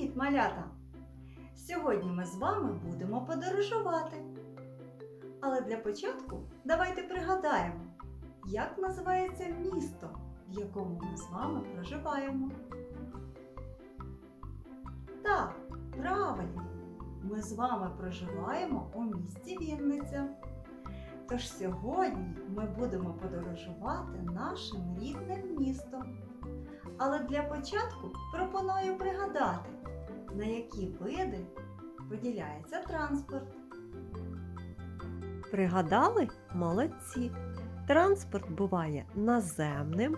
Привіт, малята! Сьогодні ми з вами будемо подорожувати. Але для початку давайте пригадаємо, як називається місто, в якому ми з вами проживаємо. Так, правильно, ми з вами проживаємо у місті Вінниця. Тож сьогодні ми будемо подорожувати нашим рідним містом. Але для початку пропоную пригадати, на які види поділяється транспорт. Пригадали? Молодці. Транспорт буває наземним,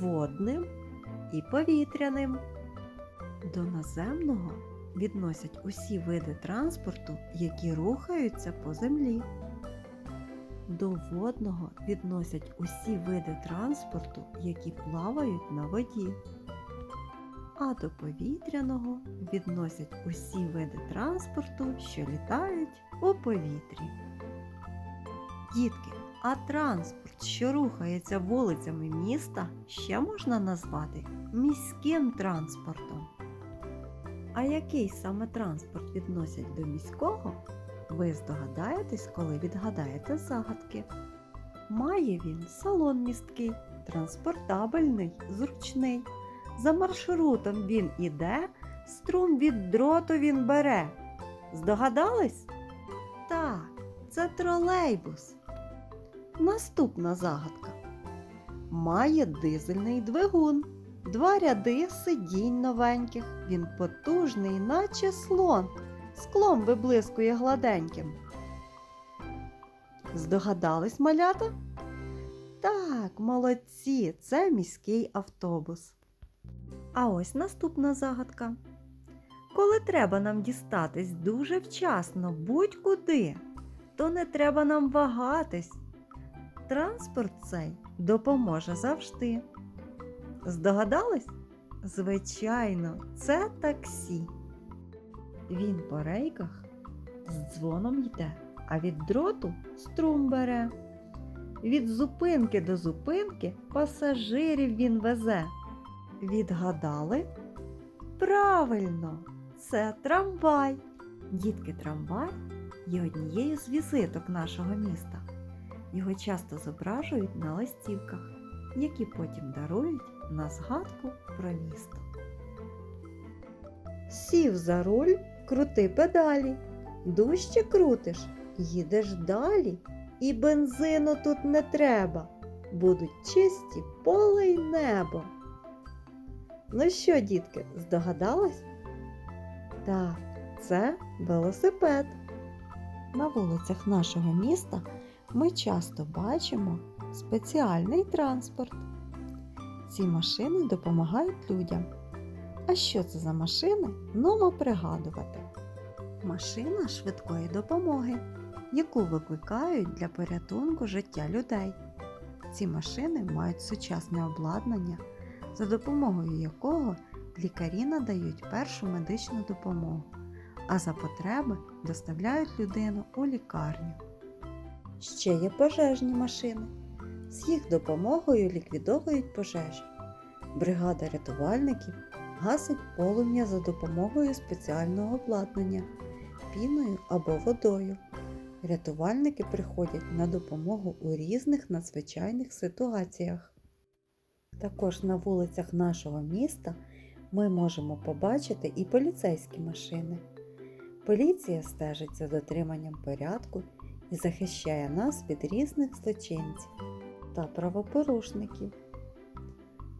водним і повітряним. До наземного відносять усі види транспорту, які рухаються по землі. До водного відносять усі види транспорту, які плавають на воді. А до повітряного відносять усі види транспорту, що літають у повітрі. Дітки, а транспорт, що рухається вулицями міста, ще можна назвати міським транспортом. А який саме транспорт відносять до міського, ви здогадаєтесь, коли відгадаєте загадки. Має він салон місткий, транспортабельний, зручний. За маршрутом він іде, струм від дроту він бере. Здогадались? Так, це тролейбус. Наступна загадка. Має дизельний двигун, два ряди сидінь новеньких. Він потужний, наче слон, склом виблискує гладеньким. Здогадались малята? Так, молодці, це міський автобус. А ось наступна загадка. Коли треба нам дістатись дуже вчасно будь-куди, то не треба нам вагатись. Транспорт цей допоможе завжди. Здогадались? Звичайно, це таксі. Він по рейках з дзвоном йде, а від дроту струм бере. Від зупинки до зупинки пасажирів він везе. Відгадали? Правильно, це трамвай. Дітки, трамвай є однією з візиток нашого міста. Його часто зображують на листівках, які потім дарують на згадку про місто. Сів за руль, крути педалі, дужче крутиш, їдеш далі, і бензину тут не треба, будуть чисті поле й небо. Ну що, дітки, здогадались? Так, це велосипед. На вулицях нашого міста ми часто бачимо спеціальний транспорт. Ці машини допомагають людям. А що це за машини? Нумо пригадувати. Машина швидкої допомоги, яку викликають для порятунку життя людей. Ці машини мають сучасне обладнання, за допомогою якого лікарі надають першу медичну допомогу, а за потреби доставляють людину у лікарню. Ще є пожежні машини. З їх допомогою ліквідовують пожежі. Бригада рятувальників гасить полум'я за допомогою спеціального обладнання піною або водою. Рятувальники приходять на допомогу у різних надзвичайних ситуаціях. Також на вулицях нашого міста ми можемо побачити і поліцейські машини. Поліція стежить за дотриманням порядку і захищає нас від різних злочинців та правопорушників.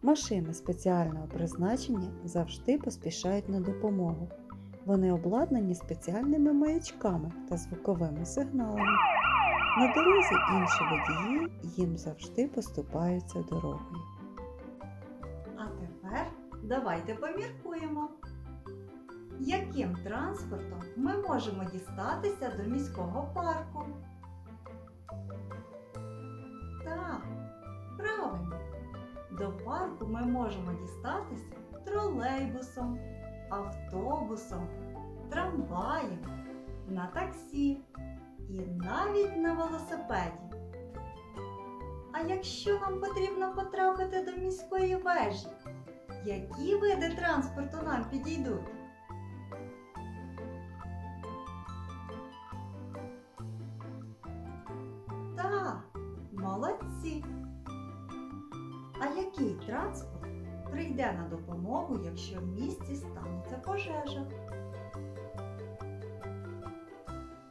Машини спеціального призначення завжди поспішають на допомогу. Вони обладнані спеціальними маячками та звуковими сигналами. На дорозі інші водії їм завжди поступаються дорогою. Давайте поміркуємо. Яким транспортом ми можемо дістатися до міського парку? Так, правильно. До парку ми можемо дістатися тролейбусом, автобусом, трамваєм, на таксі і навіть на велосипеді. А якщо нам потрібно потрапити до міської вежі, які види транспорту нам підійдуть? Так, молодці! А який транспорт прийде на допомогу, якщо в місті станеться пожежа?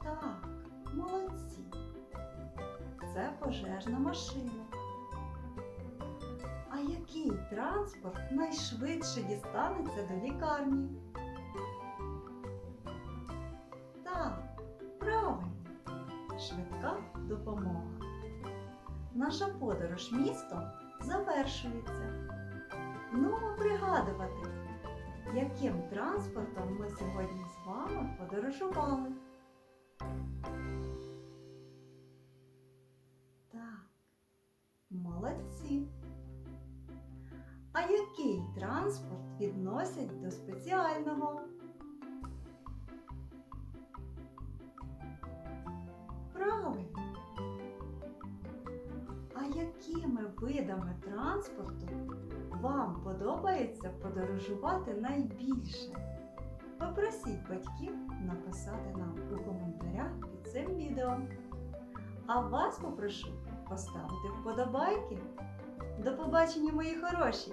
Так, молодці. Це пожежна машина. Транспорт найшвидше дістанеться до лікарні? Так, правильно, швидка допомога. Наша подорож містом завершується. Ну, а пригадувати, яким транспортом ми сьогодні з вами подорожували. Так, молодці. Який транспорт відносять до спеціального? Правильно. А якими видами транспорту вам подобається подорожувати найбільше? Попросіть батьків написати нам у коментарях під цим відео. А вас попрошу поставити вподобайки. До побачення, мої хороші!